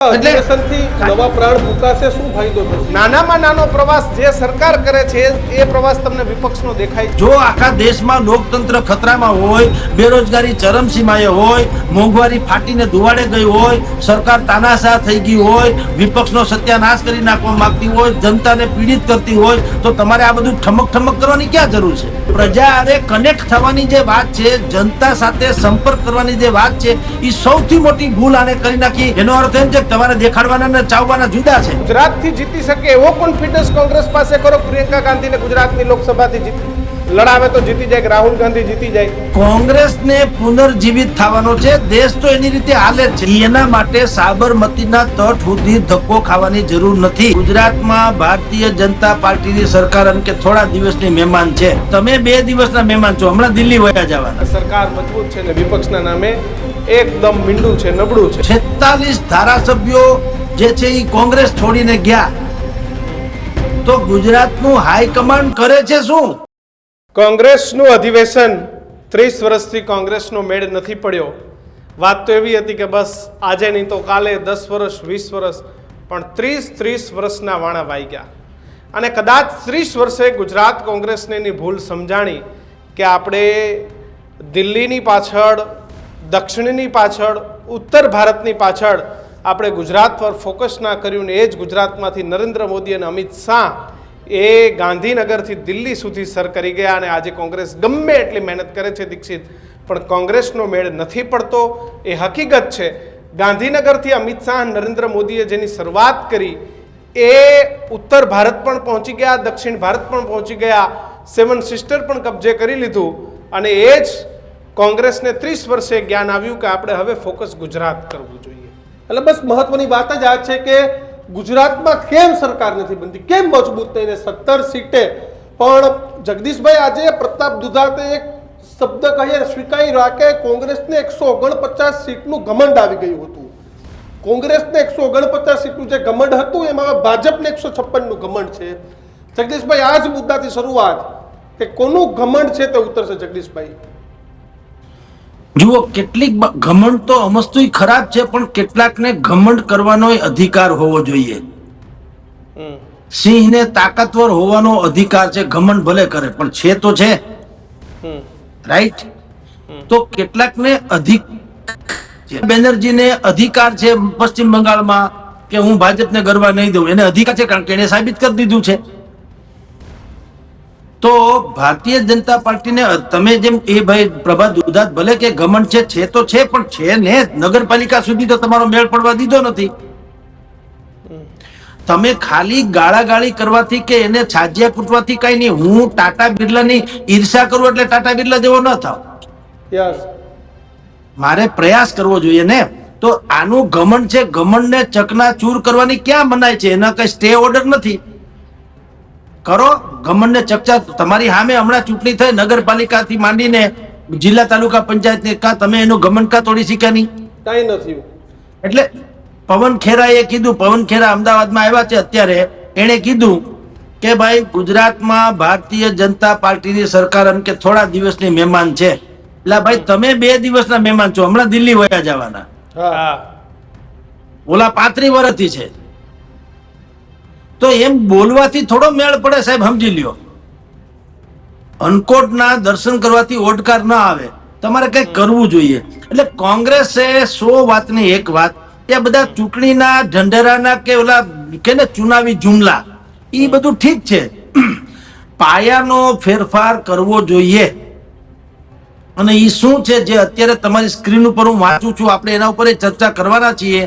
અધિવેશનથી નવા પ્રાણ મુકાશે શું ફાયદો થશે? નાનામાં નાનો પ્રવાસ જે સરકાર કરે છે એ પ્રવાસ તમને વિપક્ષનો દેખાય. જો આખા દેશમાં લોકતંત્ર ખતરામાં હોય બેરોજગારી ચરમસીમાએ હોય મોંઘવારી ફાટીને ધુવાડે ગઈ હોય સરકાર તાનાશાહ થઈ ગઈ હોય વિપક્ષનો સત્યાનાશ કરી નાખવા માંગતી હોય જનતાને પીડિત કરતી હોય તો તમારે આ બધું ઠમક ઠમક કરવાની ક્યાં જરૂર છે? પ્રજા અને કનેક્ટ થવાની જે વાત છે જનતા સાથે સંપર્ક કરવાની જે વાત છે એ સૌથી મોટી ભૂલ આને કરી નાખી. એનો અર્થ એમ છે કે તમારે દેખાડવાના ને ચાવવાના જુદા છે. ગુજરાતથી જીતી શકે એવો કોન્ફિડન્સ કોંગ્રેસ પાસે કરો? પ્રિયંકા ગાંધીને ગુજરાતની લોકસભાથી જીતી. લડાવે તો જીતી જાય રાહુલ ગાંધી જીતી જાય? કોંગ્રેસને પુનર્જીવિત થવાનો છે. દેશ તો એની રીતે હાલે છે. એના માટે સાબરમતીના તટ સુધી ધક્કો ખાવાની જરૂર નથી. ગુજરાતમાં ભારતીય જનતા પાર્ટીની સરકાર એમ કે થોડા દિવસની મહેમાન છે. તમે બે દિવસના મહેમાન છો. હમણાં દિલ્હી વયા જવાના. સરકાર મજબૂત છે ને વિપક્ષના નામે એકદમ મીંડું છે નબળું છે. છેતાલીસ ધારાસભ્યો જે છે એ કોંગ્રેસ છોડીને ગયા. તો ગુજરાતનું હાઈકમાન્ડ કરે છે શું? કોંગ્રેસનું અધિવેશન ત્રીસ વર્ષથી કોંગ્રેસનો મેળ નથી પડ્યો. વાત તો એવી હતી કે બસ આજે નહીં તો કાલે દસ વર્ષ, વીસ વર્ષ, પણ ત્રીસ ત્રીસ વર્ષના વાણા વાઈ ગયા. અને કદાચ ત્રીસ વર્ષે ગુજરાત કોંગ્રેસને એની ભૂલ સમજાણી કે આપણે દિલ્હીની પાછળ, દક્ષિણની પાછળ, ઉત્તર ભારતની પાછળ આપણે ગુજરાત પર ફોકસ ના કર્યું ને એ જ ગુજરાતમાંથી નરેન્દ્ર મોદી અને અમિત શાહ એ ગાંધીનગરથી દિલ્હી સુધી સર કરી ગયા અને આજે કોંગ્રેસ ગમે એટલી મહેનત કરે છે દીક્ષિત, પણ કોંગ્રેસનો મેળ નથી પડતો. એ હકીકત છે. ગાંધીનગરથી અમિત શાહ નરેન્દ્ર મોદીએ જેની શરૂઆત કરી, એ ઉત્તર ભારત પણ પહોંચી ગયા, દક્ષિણ ભારત પણ પહોંચી ગયા, સેવન સિસ્ટર પણ કબજે કરી લીધું અને એ જ કોંગ્રેસને ત્રીસ વર્ષે જ્ઞાન આવ્યું કે આપણે હવે ફોકસ ગુજરાત કરવું જોઈએ. એટલે બસ મહત્વની વાત જ આ છે કે ગુજરાતમાં કેમ સરકાર નથી બનતી? કેમ મજબૂત થઈને સત્તર સીટે? પણ જગદીશભાઈ, આજે પ્રતાપ દુધાતે એક શબ્દ કહીએ સ્વીકારી રાખે કોંગ્રેસને એકસો ઓગણપચાસ સીટનું ઘમંડ આવી ગયું હતું. કોંગ્રેસને એકસો ઓગણપચાસ સીટનું જે ઘમંડ હતું, એમાં ભાજપને એકસો છપ્પનનું ઘમંડ છે. જગદીશભાઈ, આ જ મુદ્દાથી શરૂઆત કે કોનું ઘમંડ છે તે ઉતરશે જગદીશભાઈ? જુઓ કેટલીક ઘમંડ તો અમસ્તુય ખરાબ છે પણ કેટલાકને ઘમંડ કરવાનો અધિકાર હોવો જોઈએ. હમ. સિંહને તાકાતવર હોવાનો અધિકાર છે ઘમંડ ભલે કરે પણ છે તો છે. રાઈટ તો કેટલાકને અધિક બેનર્જીને અધિકાર છે પશ્ચિમ બંગાળમાં કે હું ભાજપને ગરવા નહીં દઉં એને અધિકાર છે કારણ કે એને સાબિત કરી દીધું છે. તો ભારતીય જનતા પાર્ટીને તમે જેમ એ ભાઈ પ્રભા દુધાત ભલે કે ઘમંડ છે છે તો છે પણ છે ને નગરપાલિકા સુધી તો તમારો મેળ પડવા દીધો નથી. તમે ખાલી ગાળાગાળી કરવાથી કે એને છાજિયા કૂટવાથી કઈ નહીં. હું ટાટા બિરલાની ઈર્ષા કરું એટલે ટાટા બિરલા જેવો ન થાવ. મારે પ્રયાસ કરવો જોઈએ ને. તો આનું ઘમંડ છે ઘમંડને ચકનાચૂર કરવાની ક્યાં મનાય છે? એના કઈ સ્ટે ઓર્ડર નથી. કરો ઘમંડ ચકચાર તમારી સામે હમણાં ચૂંટણી થઈ નગરપાલિકાથી માંડીને જિલ્લા તાલુકા પંચાયતને કા તમે એનું ગમન કા તોડી શક્યા નહીં? કઈ નથી. એટલે પવન ખેરાએ કીધું પવન ખેરા અમદાવાદમાં આવ્યા છે અત્યારે. એણે કીધું કે ભાઈ ગુજરાતમાં ભારતીય જનતા પાર્ટીની સરકાર એમ કે થોડા દિવસની મહેમાન છે. એટલે ભાઈ તમે બે દિવસના મહેમાન છો હમણાં દિલ્હી વયા જવાના. ઓલા પાંત્રી વર્ષથી છે. તો એમ બોલવાથી થોડો મેળ પડે સાહેબ સમજી લ્યો. અનકોટના દર્શન કરવાથી ઓડકાર ના આવે. તમારે કંઈક કરવું જોઈએ. એટલે કોંગ્રેસે સો વાતની એક વાત એ બધા ચૂંટણીના ઢંઢેરાના કે ઓલા કે ને ચુનાવી જુમલા એ બધું ઠીક છે. પાયાનો ફેરફાર કરવો જોઈએ. અને એ શું છે જે અત્યારે તમારી સ્ક્રીન ઉપર હું વાંચું છું, આપણે એના ઉપર ચર્ચા કરવાના છીએ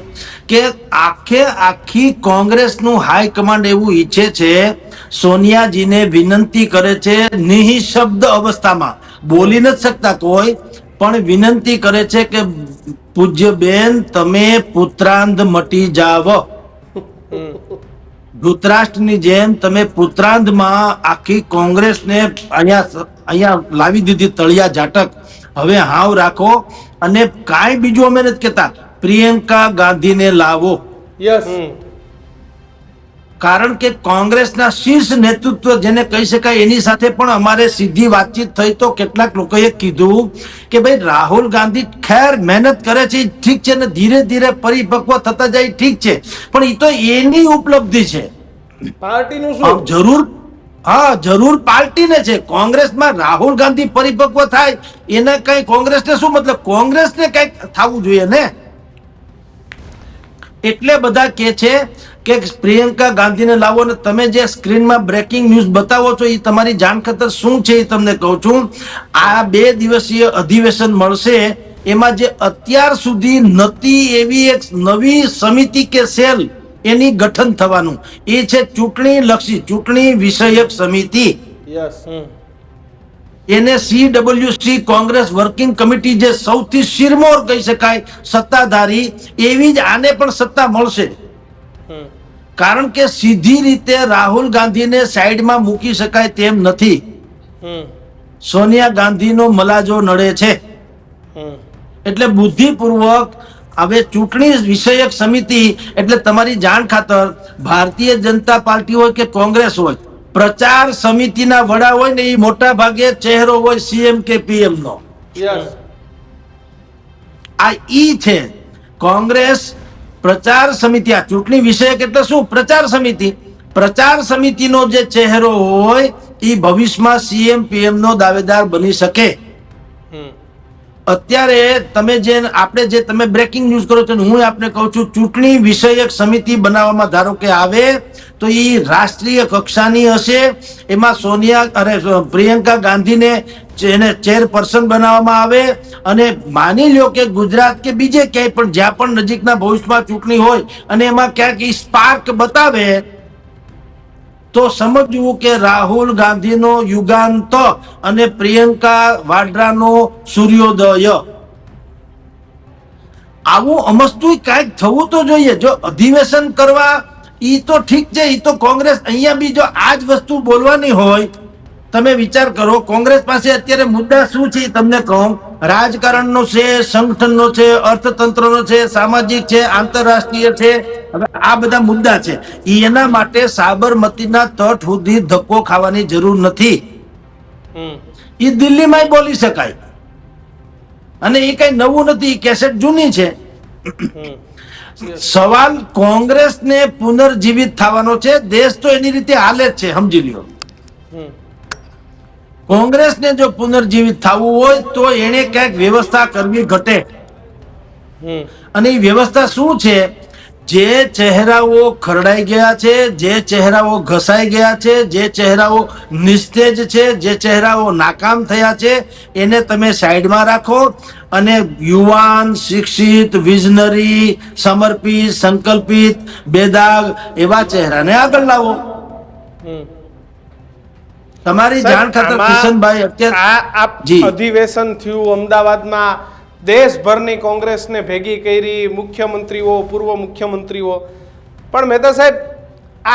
કે આખે આખી કોંગ્રેસનું હાઈકમાન્ડ એવું ઈચ્છે છે, સોનિયાજીને વિનંતી કરે છે નિઃશબ્દ અવસ્થામાં. બોલી નથી શકતા કોઈ પણ વિનંતી કરે છે કે પૂજ્ય બેન તમે પુત્રાંધ મટી જાવ. ધૃતરાષ્ટ્રની જેમ તમે પુત્રાંતમાં આખી કોંગ્રેસને અહીંયા અહીંયા લાવી દીધી તળિયા ઝાટક. હવે હાવ રાખો. અને કાંઈ બીજું અમે નથી કહેતા. પ્રિયંકા ગાંધીને લાવો. યસ. કારણ કે કોંગ્રેસના શીર્ષ નેતૃત્વ જેને કહી શકાય એની સાથે પણ અમારે સીધી વાતચીત થઈ તો કેટલાક લોકોએ કીધું કે ભાઈ રાહુલ ગાંધી ખેર મહેનત કરે છે ઠીક છે ને ધીરે ધીરે પરિપક્વ થતા જાય ઠીક છે. પણ એ તો એની ઉપલબ્ધિ છે. પાર્ટીનું શું? જરૂર હા જરૂર પાર્ટીને છે. કોંગ્રેસમાં રાહુલ ગાંધી પરિપક્વ થાય એને કઈ કોંગ્રેસને શું મતલબ? કોંગ્રેસને કંઈક થવું જોઈએ ને? એટલે બધા કે છે કે પ્રિયંકા ગાંધીને લાવો અને તમે જે સ્ક્રીનમાં બ્રેકિંગ ન્યૂઝ બતાવો છો એ તમારી જાણ ખતર શું છે એ તમને કહું છું. આ બે દિવસીય અધિવેશન મળશે. એમાં જે અત્યાર સુધી નતી એવી એક નવી સમિતિ કે સેલ એની ગઠન થવાનું. એ છે ચૂંટણી લક્ષી ચૂંટણી વિષયક સમિતિ. યસ એને સીડબ્લ્યુસી કોંગ્રેસ વર્કિંગ કમિટી જે સૌથી શિરમોર કહી શકાય સત્તાધારી એવી જ આને પણ સત્તા મળશે. કારણ કે સીધી રીતે રાહુલ ગાંધીને સાઈડમાં મૂકી શકાય તેમ નથી. સોનિયા ગાંધીનો મલાજો નડે છે. એટલે બુદ્ધિપૂર્વક હવે ચૂંટણી વિષયક સમિતિ એટલે તમારી જાણ ખાતર ભારતીય જનતા પાર્ટી હોય કે કોંગ્રેસ હોય પ્રચાર સમિતિના વડા હોય ને એ મોટા ભાગે ચહેરો હોય સીએમ કે પીએમ નો. આ ઈ છે. કોંગ્રેસ પ્રચાર સમિતિ આ ચૂંટણી વિષયક એટલે શું? પ્રચાર સમિતિ. પ્રચાર સમિતિનો જે ચહેરો હોય એ ભવિષ્યમાં સીએમ પીએમ નો દાવેદાર બની શકે. અત્યારે તમે જે આપણે જે તમે બ્રેકિંગ ન્યૂઝ કરો છો હું આપને કહું છું, ચૂંટણી વિષયક સમિતિ બનાવવામાં ધારો કે આવે, તો એ રાષ્ટ્રીય કક્ષાની હશે. એમાં સોનિયા અરે પ્રિયંકા ગાંધીને એને ચેરપર્સન બનાવવામાં આવે. અને માની લ્યો કે ગુજરાત કે બીજે ક્યાંય પણ જ્યાં પણ નજીકના ભવિષ્યમાં ચૂંટણી હોય, અને એમાં ક્યાંક એ સ્પાર્ક બતાવે તો સમજવું કે રાહુલ ગાંધીનો યુગાંત અને પ્રિયંકા વાડ્રાનો સૂર્યોદય. આવું અમસ્તું કાંઈક થવું તો જોઈએ. જો અધિવેશન કરવા ઈ તો ઠીક છે, ઈ તો કોંગ્રેસ અહીંયા બી જો આ જ વસ્તુ બોલવાની હોય, તમે વિચાર કરો, કોંગ્રેસ પાસે અત્યારે મુદ્દા શું છે તમને કહું. રાજકારણનો છે સંગઠનનો છે અર્થતંત્રનો છે સામાજિક છે આંતરરાષ્ટ્રીય છે. હવે આ બધા મુદ્દા છે. એના માટે સાબરમતીના તટ સુધી ધક્કો ખાવાની જરૂર નથી. ઈ દિલ્હીમાં બોલી શકાય. અને એ કઈ નવું નથી કેસેટ જૂની છે. સવાલ કોંગ્રેસને પુનર્જીવિત થવાનો છે. દેશ તો એની રીતે હાલે જ છે સમજી લ્યો. કોંગ્રેસને જો પુનર્જીવિત થવું હોય તો એને ક્યાંક વ્યવસ્થા કરવી ઘટે. અને એ વ્યવસ્થા શું છે? જે ચહેરાઓ ખરડાઈ ગયા છે જે ચહેરાઓ ઘસાઈ ગયા છે જે ચહેરાઓ નિસ્તેજ છે જે ચહેરાઓ નાકામ થયા છે એને તમે સાઈડમાં રાખો અને યુવાન શિક્ષિત વિઝનરી સમર્પિત સંકલ્પિત બેદાગ એવા ચહેરાને આગળ લાવો. તમારી જાણ ખાતર કિશનભાઈ અત્યારે. અધિવેશન થયું અમદાવાદમાં દેશભરની કોંગ્રેસને ભેગી કરી મુખ્યમંત્રીઓ પૂર્વ મુખ્યમંત્રીઓ. પણ મહેતા સાહેબ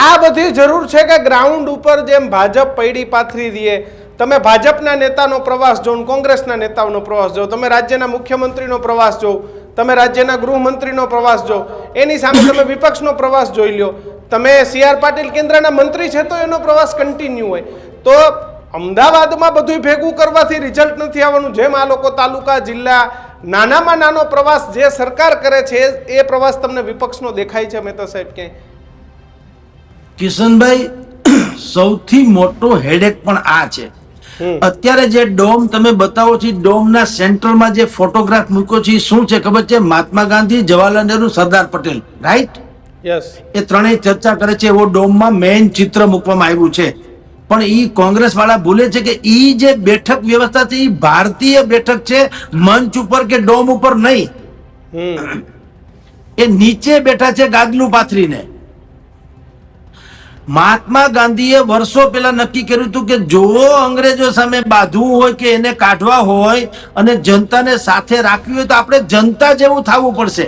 આ બધી જરૂર છે કે ગ્રાઉન્ડ ઉપર જેમ ભાજપ પૈડી પાથરી દે તમે ભાજપના નેતાનો પ્રવાસ જોઉં કોંગ્રેસના નેતાઓનો પ્રવાસ જોઉં તમે રાજ્યના મુખ્યમંત્રીનો પ્રવાસ જોઉં તમે રાજ્યના ગૃહમંત્રીનો પ્રવાસ જો એની સામે તમે વિપક્ષનો પ્રવાસ જોઈ લ્યો. તમે સી આર પાટીલ કેન્દ્રના મંત્રી છે તો એનો પ્રવાસ કન્ટિન્યુ હોય. તો અમદાવાદમાં બધું ભેગું કરવાથી રિઝલ્ટ નથી આવવાનું. જેમ આ લોકો તાલુકા જિલ્લા નાનામાં નાનો પ્રવાસ જે સરકાર કરે છે એ પ્રવાસ તમને વિપક્ષનો દેખાય છે મહેતા સાહેબ ક્યાંય? કિશનભાઈ સૌથી મોટો હેડેક પણ આ છે. અત્યારે જે ડોમ તમે બતાવો છો ડોમના સેન્ટરમાં જે ફોટોગ્રાફ મૂક્યો છે શું છે ખબર છે? મહાત્મા ગાંધી જવાહરલાલ નહેરુ સરદાર પટેલ. રાઈટ યસ એ ત્રણેય ચર્ચા કરે છે એવો ડોમમાં મેઇન ચિત્ર મૂકવામાં આવ્યું છે. પણ ઈ કોંગ્રેસ વાળા ભૂલે છે કે ઈ જે બેઠક વ્યવસ્થા છે ઈ ભારતીય બેઠક છે મંચ ઉપર કે ડોમ ઉપર નહીં. એ નીચે બેઠા છે ગાદલું પાથરીને. મહાત્મા ગાંધીએ વર્ષો પહેલા નક્કી કર્યું હતું કે જો અંગ્રેજો સામે બાંધવું હોય કે એને કાઢવા હોય અને જનતાને સાથે રાખવી હોય તો આપણે જનતા જેવું થવું પડશે.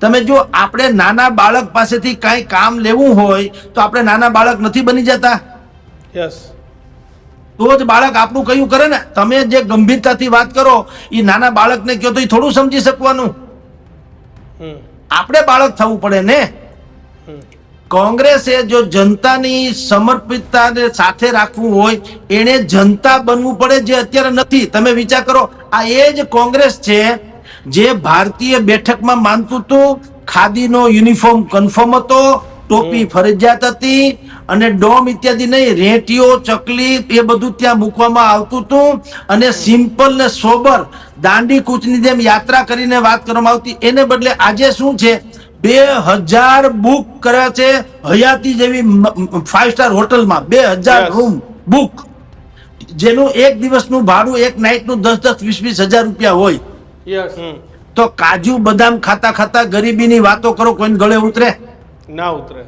તમે જો આપણે નાના બાળક પાસેથી કાંઈ કામ લેવું હોય તો આપણે નાના બાળક નથી બની જતા? યસ તો જ બાળક આપણું કયું કરે ને? તમે જે ગંભીરતાથી વાત કરો એ નાના બાળકને કહો તો એ થોડું સમજી શકવાનું. આપણે બાળક થવું પડે ને? કોંગ્રેસે જો જનતાની સમર્પિતતાને સાથે રાખવું હોય એને જનતા બનવું પડે જે અત્યારે નથી. તમે વિચાર કરો આ એ જ કોંગ્રેસ છે જે ભારતીય બેઠકમાં માનતું હતું ખાદીનો યુનિફોર્મ કન્ફર્મ હતો ટોપી ફરજિયાત હતી અને ડોમ ઇત્યાદિ નહીં રેટીઓ ચકલી એ બધું ત્યાં મૂકવામાં આવતું હતું. અને સિમ્પલ ને સોબર દાંડી કૂચની જેમ યાત્રા કરીને વાત કરવામાં આવતી. એને બદલે આજે શું છે? બે હજાર બુક કર્યા છે હયાતી જેવી ફાઈવ સ્ટાર હોટલમાં. બે હજાર રૂમ બુક. જેનું એક દિવસનું ભાડું એક નાઇટનું દસ દસ વીસ વીસ હજાર રૂપિયા હોય. યસ તો કાજુ બદામ ખાતા ખાતા ગરીબીની વાતો કરો કોઈને ગળે ઉતરે? ના ઉતરે.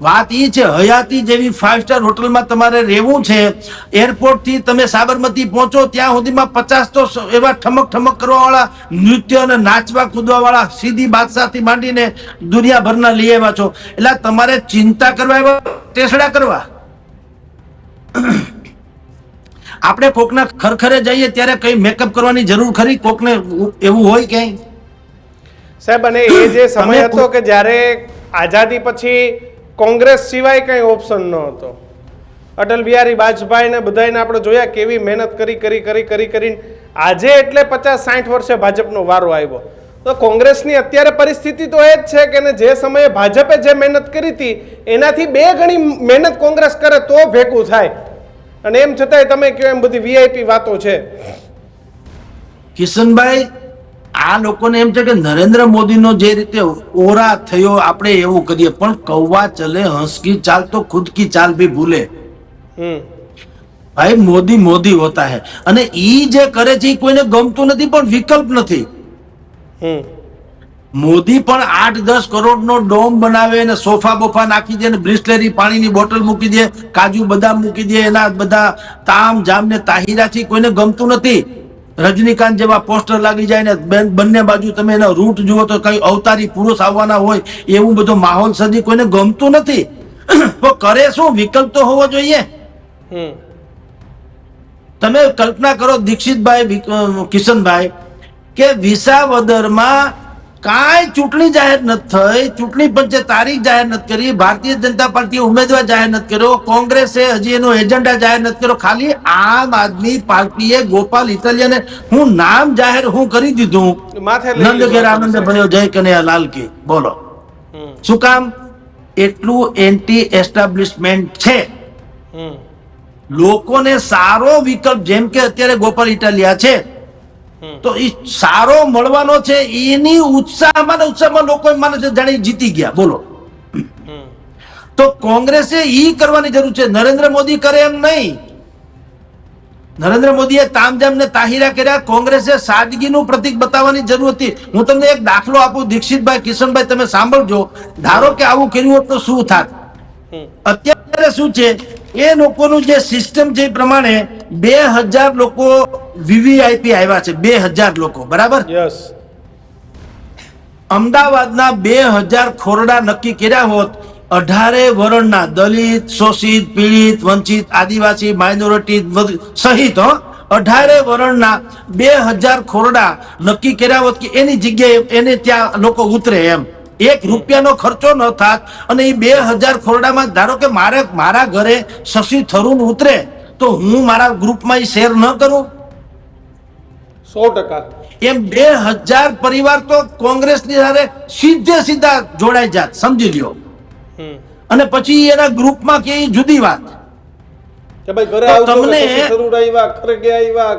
વાત એ છે હયાતી જેવી ફાઈવ સ્ટાર હોટલમાં તમારે રહેવું છે એરપોર્ટથી તમે સાબરમતી પહોંચો ત્યાં સુધીમાં પચાસ તો એવા ઠમક ઠમક કરવા વાળા નૃત્ય અને નાચવા કૂદવા વાળા સીધી બાદશાહથી માંડીને દુનિયાભરના લઈ આવ્યા છો. એટલે તમારે ચિંતા કરવા એવા ટેસડા કરવા? આપણે કોકના ખરખરે જઈએ ત્યારે કઈ મેકઅપ કરવાની જરૂર ખરી? કોકને એવું હોય ક્યાંય? સાહેબ અને એ જે સમય હતો કે જ્યારે આઝાદી પછી કોંગ્રેસ સિવાય કંઈ ઓપ્શન ન હતો. અટલ બિહારી વાજપેયી ને બધાને આપણે જોયા કેવી મહેનત કરી કરી કરી કરી કરીને આજે એટલે પચાસ સાઠ વર્ષે ભાજપનો વારો આવ્યો. તો કોંગ્રેસની અત્યારે પરિસ્થિતિ તો એ જ છે કે જે સમયે ભાજપે જે મહેનત કરી હતી એનાથી બે ગણી મહેનત કોંગ્રેસ કરે તો ભેગું થાય. અને એમ છતાંય તમે કહો એમ બધી વીઆઈપી વાતો છે. કિશનભાઈ આ લોકોને એમ છે કે નરેન્દ્ર મોદીનો જે રીતે ઓરા થયો આપણે એવું કરીએ. પણ કૌવા ચલે હંસકી ચાલ તો ખુદ કી ચાલ ભી ભૂલે. હમ. ભાઈ મોદી મોદી હોતા હે. અને ઈ જે કરે છે કોઈને ગમતું નથી પણ વિકલ્પ નથી. હમ. મોદી પણ આઠ દસ કરોડનો ડોમ બનાવે અને સોફા બોફા નાખી દે ને બ્રિસ્લેરી પાણીની બોટલ મૂકી દે કાજુ બદામ મૂકી દે એના બધા તામ જામ ને તાહિરાથી કોઈને ગમતું નથી. રજનીકાંત જેવા પોસ્ટર લાગી જાય ને બેન- બંને બાજુ તમે એનો રૂટ જુઓ તો કઈ અવતારી પુરુષ આવવાના હોય એવું બધો માહોલ સદી કોઈને ગમતું નથી. તો કરે શું? વિકલ્પ તો હોવો જોઈએ. તમે કલ્પના કરો દીક્ષિતભાઈ કિશનભાઈ કે વિસાવદરમાં કાંઈ ચૂંટણી જાહેર નથી થઈ ચૂંટણી પંચે તારીખ જાહેર નથી કરી ભારતીય જનતા પાર્ટીએ ઉમેદવાર જાહેર નથી કર્યો કોંગ્રેસે હજી એનો એજન્ડા જાહેર નથી કર્યો. ખાલી આમ આદમી પાર્ટીએ ગોપાલ ઇટાલિયાને હું નામ જાહેર હું કરી દીધું. નંદ ઘેર આનંદ ભર્યો જય કનૈયા લાલ કે. બોલો. શું કામ? એટલું એન્ટી એસ્ટાબ્લિશમેન્ટ છે લોકોને સારો વિકલ્પ જેમ કે અત્યારે ગોપાલ ઇટાલિયા છે. તો એ સારો મળવાનો છે એની ઉત્સાહમાં ઉત્સાહમાં લોકો માને છે જાણે જીતી ગયા. બોલો. તો કોંગ્રેસે ઈ કરવાની જરૂર છે. નરેન્દ્ર મોદી કરે એમ નહીં. નરેન્દ્ર મોદીએ તામજામ ને તાહિરા કર્યા. કોંગ્રેસે સાદગીનું પ્રતીક બતાવવાની જરૂર હતી. હું તમને એક દાખલો આપું. દીક્ષિતભાઈ કિશનભાઈ તમે સાંભળજો. ધારો કે આવું કર્યું હોત તો શું થાત? અત્યારે શું છે? એ લોકોનું જે સિસ્ટમ છે એ પ્રમાણે બે હજાર લોકો વીવીઆઈપી આવ્યા છે બે હજાર લોકો બરાબર? યસ અમદાવાદના બે હજાર ખોરડા નક્કી કર્યા હોત અઢારે વર્ણના દલિત શોષિત પીડિત વંચિત આદિવાસી માઇનોરિટી સહિત હો, અઢારે વર્ણના બે હજાર ખોરડા નક્કી કર્યા હોત કે એની જગ્યાએ એને ત્યાં લોકો ઉતરે એમ. એક રૂપિયાનો ખર્ચો ન થાત અને એ બે હજાર ખોરડામાં ધારો કે મારે મારા ઘરે શશી થરૂર ઉતરે તો હું મારા ગ્રુપમાં એ શેર ન કરું? સો ટકા. એમ બે હજાર પરિવાર તો કોંગ્રેસની સાથે સીધે સીધા જોડાઈ જાત સમજી લ્યો. અને પછી એના ગ્રુપમાં કે જુદી વાત. કે ભાઈ ઘરે તમને- ખરગે આવ્યા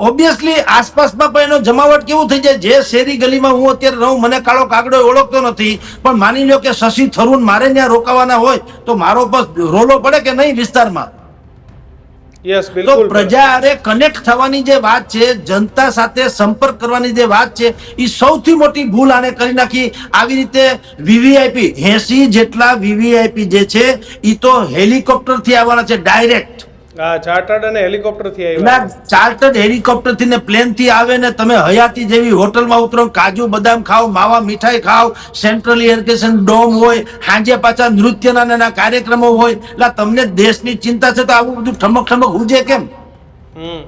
ઓબ્વિયસલી આસપાસમાં પણ એનો જમાવટ કેવું થઈ જાય? જે શેરી ગલીમાં હું અત્યારે રહું મને કાળો કાગડો ઓળખતો નથી પણ માની લો કે શશી થરૂન મારે ત્યાં રોકાવાના હોય તો મારો બસ રોલો પડે કે નહીં વિસ્તારમાં? તો પ્રજા અરે કનેક્ટ થવાની જે વાત છે જનતા સાથે સંપર્ક કરવાની જે વાત છે એ સૌથી મોટી ભૂલ આને કરી નાખી. આવી રીતે વીવીઆઈપી એસી જેટલા વીવીઆઈપી જે છે એ તો હેલિકોપ્ટરથી આવવાના છે ડાયરેક્ટ ચાર્ટર્ડ અને હેલિકોપ્ટરથી એટલે ચાર્ટર્ડ હેલિકોપ્ટર ને પ્લેનથી આવે ને તમે હયાતી જેવી હોટલમાં ઉતરો કાજુ બદામ ખાઓ માવા મીઠાઈ ખાઓ સેન્ટ્રલ ઇરિગેશન ડોમ હોય સાંજે પાછા નૃત્યના નાના કાર્યક્રમો હોય એટલે તમને દેશની ચિંતા છે તો આવું બધું ઠમક ઠમક હુજે કેમ? હમ.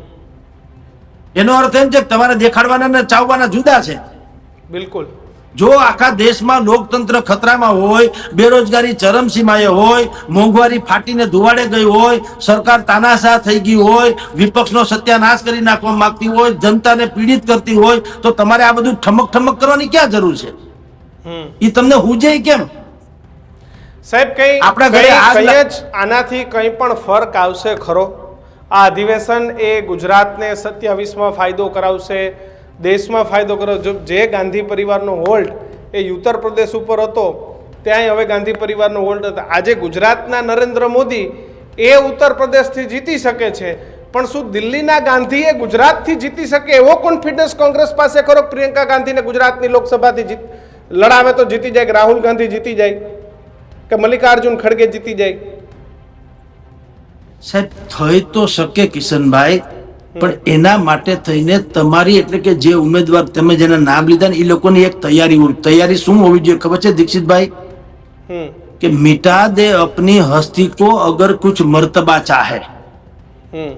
એનો અર્થ એમ છે કે તમારે દેખાડવાના ને ચાવવાના જુદા છે. બિલકુલ. જો આખા દેશમાં લોકતંત્ર ખતરામાં હોય બેરોજગારી ચરમસીમાએ હોય મોંઘવારી ફાટીને ધુવાડે ગઈ હોય સરકાર તાનાશાહ થઈ ગઈ હોય વિપક્ષનો સત્યાનાશ કરી નાખવા માંગતી હોય જનતાને પીડિત કરતી હોય તો તમારે આ બધું ઠમક ઠમક કરવાની ક્યાં જરૂર છે? એ તમને હુજે કેમ? સાહેબ કઈ આપણા ઘરે આનાથી કંઈ પણ ફરક આવશે ખરો. આ અધિવેશન એ ગુજરાતને સત્યાવીસમાં ફાયદો કરાવશે દેશમાં ફાયદો કરો જે ગાંધી પરિવારનો હોલ્ડ એ ઉત્તર પ્રદેશ ઉપર હતો, ત્યાંય હવે ગાંધી પરિવારનો હોલ્ડ હતો. આજે ગુજરાતના નરેન્દ્ર મોદી એ ઉત્તર પ્રદેશથી જીતી શકે છે, પણ શું દિલ્હીના ગાંધીએ ગુજરાતથી જીતી શકે એવો કોન્ફિડન્સ કોંગ્રેસ પાસે ખરો પ્રિયંકા ગાંધીને ગુજરાતની લોકસભાથી જીત, લડાવે તો જીતી જાય કે રાહુલ ગાંધી જીતી જાય કે મલ્લિકાર્જુન ખડગે જીતી જાય? સાહેબ, થઈ તો શકે કિશનભાઈ પણ એના માટે થઈને તમારી એટલે કે જે ઉમેદવાર તમે જેના નામ લીધા ને એ લોકોની એક તૈયારી હોય તૈયારી શું હોવી જોઈએ ખબર છે દીક્ષિતભાઈ હમ कि मिटा दे अपनी हस्ती को अगर कुछ मर्तबा चाहे હમ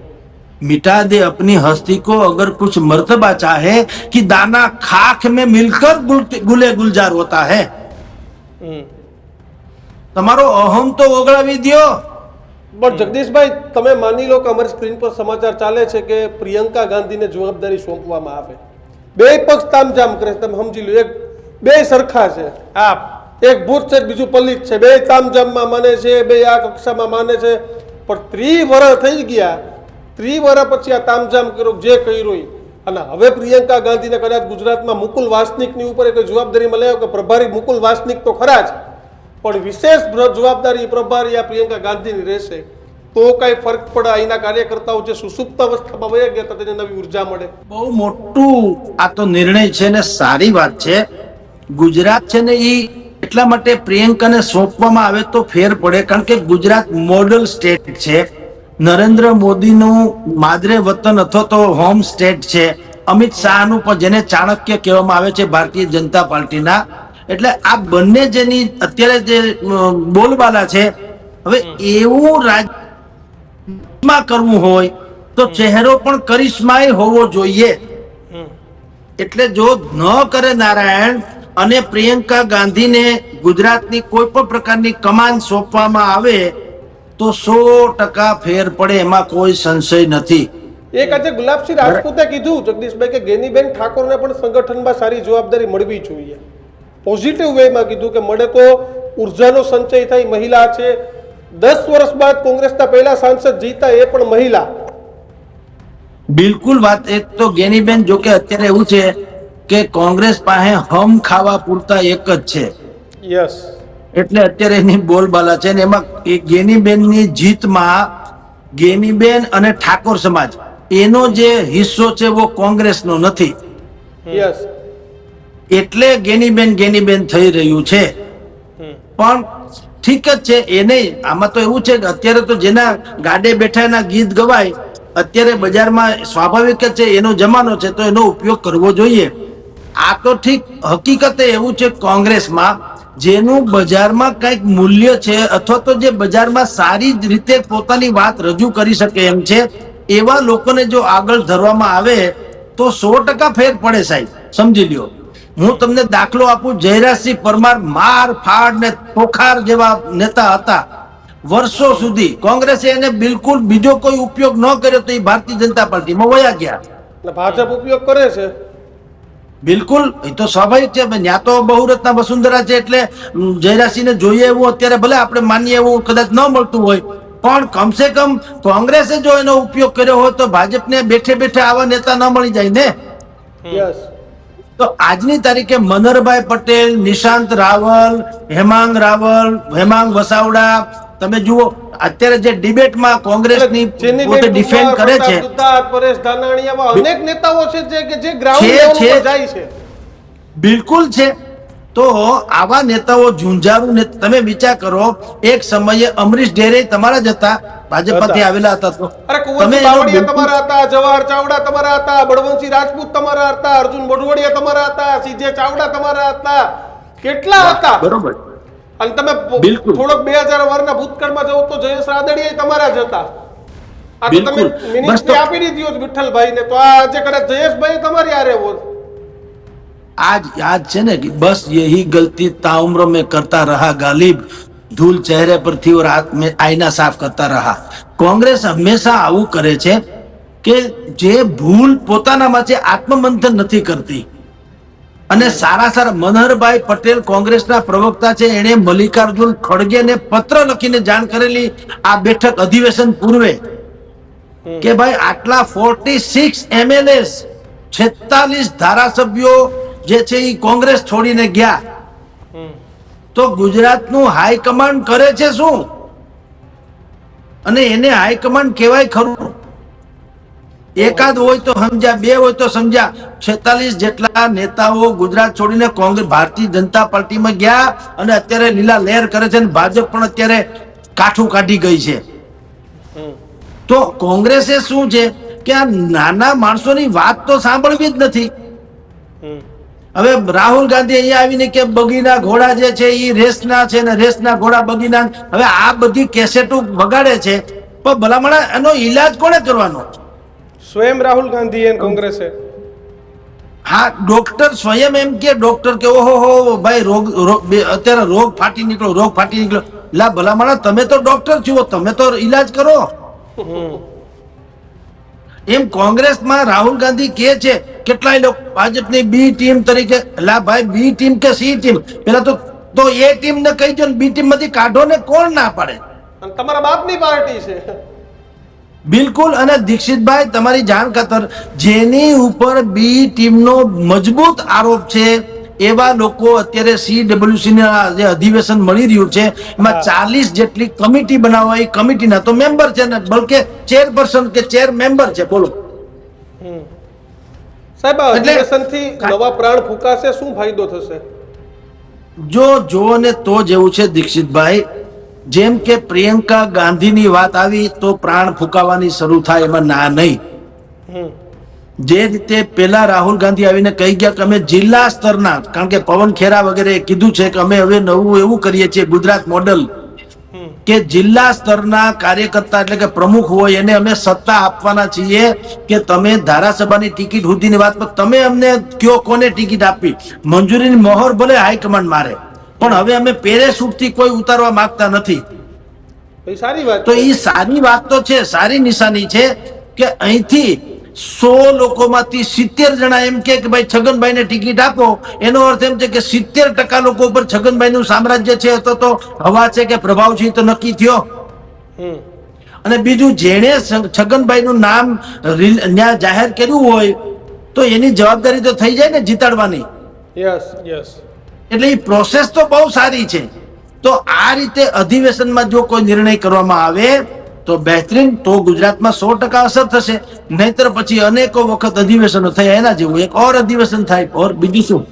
मिटा दे अपनी हस्ती को अगर कुछ मर्तबा चाहे कि दाना खाक में मिलकर गुल- गुले गुलजार होता है હમ તમારો અહમ તો ઓગળાવી દ્યો પણ જગદીશભાઈ તમે માની લો કે અમારી સ્ક્રીન પર સમાચાર ચાલે છે કે પ્રિયંકા ગાંધીને જવાબદારી સોંપવામાં આવે. બે પક્ષ તામઝામ કરે છે. તમે સમજી લો એક બે સરખા છે. આ એક ભૂત છે બીજું પલિત છે. બે તામઝામમાં માને છે બે આ કક્ષામાં માને છે. પણ ત્રી વર્ષ થઈ ગયા. ત્રી વર્ષ પછી આ તામઝામ કર્યો જે કર્યું. અને હવે પ્રિયંકા ગાંધીને કદાચ ગુજરાતમાં મુકુલ વાસનિકની ઉપર એક જવાબદારી મળે કે પ્રભારી મુકુલ વાસનિક તો ખરા જ. પણ વિશેષ જવાબદારી પ્રભારી આ પ્રિયંકા ગાંધીની રહેશે. તો કઈ ફરક પડે અહીંના કાર્યકર્તાઓ જે સુસુપ્ત અવસ્થામાં વયા ગયા હતા, તેને નવી ઊર્જા મળે. બહુ મોટું આ તો નિર્ણય છે ને સારી વાત છે. ગુજરાત છે ને એ એટલા માટે પ્રિયંકાને સોંપવામાં આવે તો ફેર પડે, કારણ કે ગુજરાત મોડલ સ્ટેટ છે. નરેન્દ્ર મોદીનું માદરે વતન અથવા તો હોમ સ્ટેટ છે. અમિત શાહનું પણ જેને ચાણક્ય કહેવામાં આવે છે, ભારતીય જનતા પાર્ટીના. એટલે આ બંને જેની અત્યારે જે બોલબાલા છે હવે એવું રાજમાં કરવું હોય તો ચહેરો પણ કરિશ્માય હોવો જોઈએ. એટલે જો ન કરે નારાયણ અને પ્રિયંકા ગાંધીને ગુજરાતની કોઈ પણ પ્રકારની કમાન સોંપવામાં આવે તો સો ટકા ફેર પડે એમાં કોઈ સંશય નથી. એક આજે ગુલાબસિંહ રાજપૂતે કીધું જગદીશભાઈ કે ગેનીબેન ઠાકોરને પણ સંગઠનમાં સારી જવાબદારી મળવી જોઈએ. પોઝિટિવ વેમાં કીધું કે મળે તો ઉર્જાનો સંચય થાય મહિલા છે. દસ વર્ષ બાદ કોંગ્રેસના પહેલા સાંસદ જીતા એ પણ મહિલા. બિલકુલ વાત એક તો ગેનીબેન જો કે અત્યારે એવું છે કે કોંગ્રેસ પાસે હમ ખાવા પૂરતા એક જ છે. યસ એટલે અત્યારે એની બોલબાલા છે ને એમાં એ ગેનીબેનની જીતમાં ગેનીબેન અને ઠાકોર સમાજ એનો જે હિસ્સો છે વો કોંગ્રેસનો નથી. યસ એટલે ગેનીબેન ગેનીબેન થઈ રહ્યું છે. પણ ઠીક જ છે એ નહીં. આમાં તો એવું છે કે અત્યારે તો જેના ગાડે બેઠા એના ગીત ગવાય અત્યારે બજારમાં સ્વાભાવિક જ છે એનો જમાનો છે તો એનો ઉપયોગ કરવો જોઈએ. આ તો ઠીક હકીકતે એવું છે કોંગ્રેસમાં જેનું બજારમાં કંઈક મૂલ્ય છે અથવા તો જે બજારમાં સારી જ રીતે પોતાની વાત રજૂ કરી શકે એમ છે એવા લોકોને જો આગળ ધરવામાં આવે તો સો ટકા ફેર પડે સાહેબ. સમજી લ્યો. હું તમને દાખલો આપું. જયરાજસિંહ પરમાર માર ફાડ ને તોખાર જેવા નેતા હતા. વર્ષો સુધી કોંગ્રેસે એને બિલકુલ બીજો કોઈ ઉપયોગ ન કર્યો તો એ ભારતીય જનતા પાર્ટીમાં વયા ગયા. ભાજપ ઉપયોગ કરે છે? બિલકુલ. એ તો સ્વાભાવિક છે. ત્યાં તો બહુરત્ના વસુંધરા છે એટલે જયરાજસિંહને જોઈએ એવું અત્યારે ભલે આપણે માનીએ એવું કદાચ ન મળતું હોય. પણ કમસે કમ કોંગ્રેસે જો એનો ઉપયોગ કર્યો હોય તો ભાજપને બેઠે બેઠે આવા નેતા ન મળી જાય ને? યસ. તો આજની તારીખે મનહરભાઈ પટેલ નિશાંત રાવલ હેમાંગ રાવલ હેમાંગ વસાવડા તમે જુઓ અત્યારે જે ડિબેટમાં કોંગ્રેસની પોતે ડિફેન્ડ કરે છે. પરેશ ધાનાણીયા અનેક નેતાઓ છે જે કે જે ગ્રાઉન્ડ. પર જાય છે. બિલકુલ છે. તો આવા નેતાઓ ઝુંઝારું ને તમે વિચાર કરો એક સમયે અમરીશ ડેરે તમારા જ હતા. ભાજપમાંથી હતા. આવેલા હતા તો અરે તમે કુંવરજી એનો બાવળિયા બિલકુલ- તમારા હતા જવાહર ચાવડા તમારા હતા બળવંતસિંહ રાજપૂત તમારા હતા અર્જુન મોઢવાડિયા તમારા હતા સીજે ચાવડા તમારા હતા કેટલા હતા બરોબર અને તમે પો- બિલકુલ. થોડોક બે હજાર વર્ષના ભૂતકાળમાં જાઓ તો જયેશ રાદડિયા તમારા જ હતા આ તો તમે બિલકુલ. બસ મિનિસ્ટ્રી તો- આપી દીધી હોત વિઠ્ઠલભાઈ ને તો આ આજે કદાચ જયેશભાઈ તમારી હારે હોત आज याद છે ને કે બસ यही गलती ताउम्र में करता रहा गालिब धूल चेहरे पर थी और हाथ में आईना साफ करता रहा કોંગ્રેસ હંમેશા આવું કરે છે કે જે ભૂલ પોતાનામાં છે આત્મમંથન નથી કરતી અને સારા સારા મનહરભાઈ પટેલ કોંગ્રેસના પ્રવક્તા છે એણે મલ્લિકાર્જુન ખડગેને પત્ર લખીને જાણ કરેલી આ બેઠક અધિવેશન પૂર્વે કે ભાઈ આટલા ફોર્ટી સિક્સ એમએલએસ છેતાલીસ ધારાસભ્યો જે છે એ કોંગ્રેસ છોડીને ગયા તો ગુજરાતનું હાઈકમાન્ડ કરે છે શું? અને એને હાઈકમાન્ડ કહેવાય ખરું? એકાદ હોય તો સમજ્યા, બે હોય તો સમજ્યા. છેતાલીસ જેટલા નેતાઓ ગુજરાત છોડીને કોંગ્રેસ, ભારતીય જનતા પાર્ટીમાં ગયા અને અત્યારે લીલા લહેર કરે છે અને ભાજપ પણ અત્યારે કાઠું કાઢી ગઈ છે. તો કોંગ્રેસે શું છે? કે આ નાના માણસોની વાત તો સાંભળવી જ નથી. હવે રાહુલ ગાંધી અહીંયા આવીને કે બગીના ઘોડા જે છે એ રેસના છે ને રેસના ઘોડા બગીના હવે આ બધી કેસેટો વગાડે છે. પણ ભલામણા એનો ઈલાજ કોને કરવાનો? સ્વયં રાહુલ ગાંધી અને કોંગ્રેસે. હા ડોક્ટર સ્વયં એમ કે ડોક્ટર કે ઓહો હો ભાઈ રોગ રોગ અત્યારે રોગ ફાટી નીકળો રોગ ફાટી નીકળો લા ભલામણા તમે તો ડોક્ટર છો તમે તો ઈલાજ કરો. એમ કોંગ્રેસમાં રાહુલ ગાંધી કે છે કેટલાય લોકો ભાજપની બી ટીમ તરીકે લા ભાઈ બી ટીમ કે સી ટીમ પેલા તો તો એ ટીમ ને કહી દો બી ટીમમાંથી કાઢો ને કોણ ના પાડે? તમારા બાપની પાર્ટી છે. બિલકુલ અને દીક્ષિતભાઈ તમારી જાણ ખાતર જેની ઉપર બી ટીમનો મજબૂત આરોપ છે એવા લોકો અત્યારે સીડબ્લ્યુસી ના જે અધિવેશન મળી રહ્યું છે એમાં ચાલીસ જેટલી કમિટી બનાવવા એ કમિટીના તો મેમ્બર છે ને બલકે ચેરપર્સન કે ચેર મેમ્બર છે બોલો. સાહેબ આ અધિવેશનથી નવા પ્રાણ ફૂંકાશે શું ફાયદો થશે? જો જો ને તો જેવું છે દીક્ષિતભાઈ. જેમ કે પ્રિયંકા ગાંધીની વાત આવી તો પ્રાણ ફૂંકાવાની શરૂ થાય એમાં ના નહીં. જે રીતે પેલા રાહુલ ગાંધી આવીને કહી ગયા કે અમે જિલ્લા સ્તરના કારણ કે પવન ખેરા વગેરે કીધું છે કે અમે હવે નવું એવું કરીએ છીએ ગુજરાત મોડલ. કે જિલ્લા સ્તરના કાર્યકર્તા એટલે કે પ્રમુખ હોય એને અમે સત્તા આપવાના છીએ કે તમે ધારાસભાની ટિકિટ સુધીની વાત પર તમે અમને કયો કોને ટિકિટ આપવી મંજૂરીની મહોર ભલે હાઈકમાન્ડ મારે પણ હવે અમે પેરેસૂટથી કોઈ ઉતારવા માંગતા નથી. સારી વાત તો એ સારી વાત તો છે સારી નિશાની છે કે અહીંથી સો લોકોમાંથી સિત્તેર જણા એમ કે ભાઈ છગનભાઈને ટિકિટ આપો. એનો અર્થ એમ છે કે સિત્તેર ટકા લોકો ઉપર છગનભાઈનું સામ્રાજ્ય છે તો તો હવા છે કે પ્રભાવ છે તો નક્કી થયો. અને બીજું જેણે છગનભાઈનું નામ જાહેર કર્યું હોય તો એની જવાબદારી તો થઈ જાય ને જીતાડવાની. યસ યસ એટલે એ પ્રોસેસ તો બહુ સારી છે. તો આ રીતે અધિવેશનમાં જો કોઈ નિર્ણય કરવામાં આવે તો બહેતરીન તો ગુજરાતમાં સો ટકા અસર થશે. નહીતર પછી અનેકો વખત અધિવેશનો થયા એના જેવું. એક ઓર અધિવેશન થાય, ઓર બીજું શું?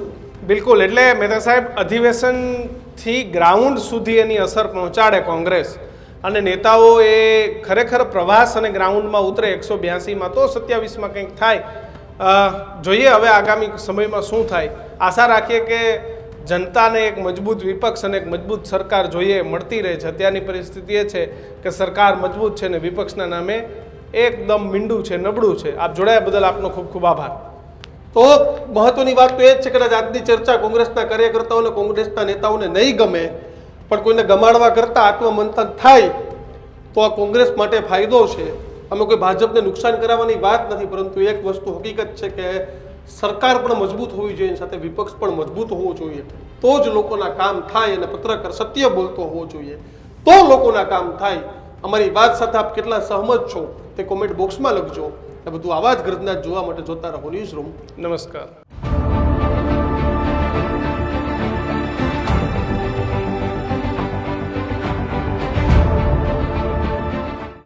બિલકુલ, એટલે મહેતા સાહેબ, અધિવેશનથી ગ્રાઉન્ડ સુધી એની અસર પહોંચાડે કોંગ્રેસ. અને નેતાઓ એ ખરેખર પ્રવાસ અને ગ્રાઉન્ડમાં ઉતરે, એકસો બ્યાસીમાં તો સત્યાવીસમાં કંઈક થાય. જોઈએ હવે આગામી સમયમાં શું થાય. આશા રાખીએ કે જનતાને એક મજબૂત વિપક્ષ અને એક મજબૂત સરકાર જોઈએ, મળતી રહે છે. અત્યારની પરિસ્થિતિ એ છે કે સરકાર મજબૂત છે ને વિપક્ષના નામે એકદમ મીંડું છે, નબળું છે. આપ જોડાયા બદલ આપનો ખૂબ ખૂબ આભાર. તો મહત્વની વાત તો એ જ છે કે આજની ચર્ચા કોંગ્રેસના કાર્યકર્તાઓને, કોંગ્રેસના નેતાઓને નહીં ગમે, પણ કોઈને ગમાડવા કરતાં આત્મમંથન થાય, તો આ કોંગ્રેસ માટે ફાયદો છે. અમે કોઈ ભાજપને નુકસાન કરાવવાની વાત નથી, પરંતુ એક વસ્તુ હકીકત છે કે સરકાર પણ મજબૂત હોવી જોઈએ સાથે વિપક્ષ પણ મજબૂત હોવો જોઈએ. તો જ લોકોના કામ થાય અને પત્રકાર સત્ય બોલતો હોવો જોઈએ. તો લોકોના કામ થાય. અમારી વાત સાથે આપ કેટલા સહમત છો તે કોમેન્ટ બોક્સમાં લખજો. આ બધું આવા જ ગર્જના જોવા માટે જોતા રહો ન્યૂઝ રૂમ નમસ્કાર.